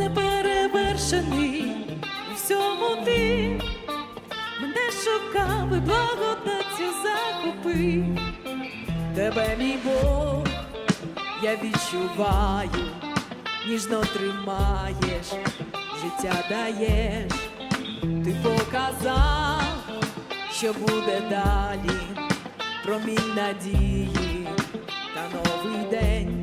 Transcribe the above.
неперевершений у всьому ти мене шукав і благодаттю захопив. Тебе, мій Бог, я відчуваю, ніжно тримаєш, життя даєш, ти показав, що буде далі, промінь надії, та новий день.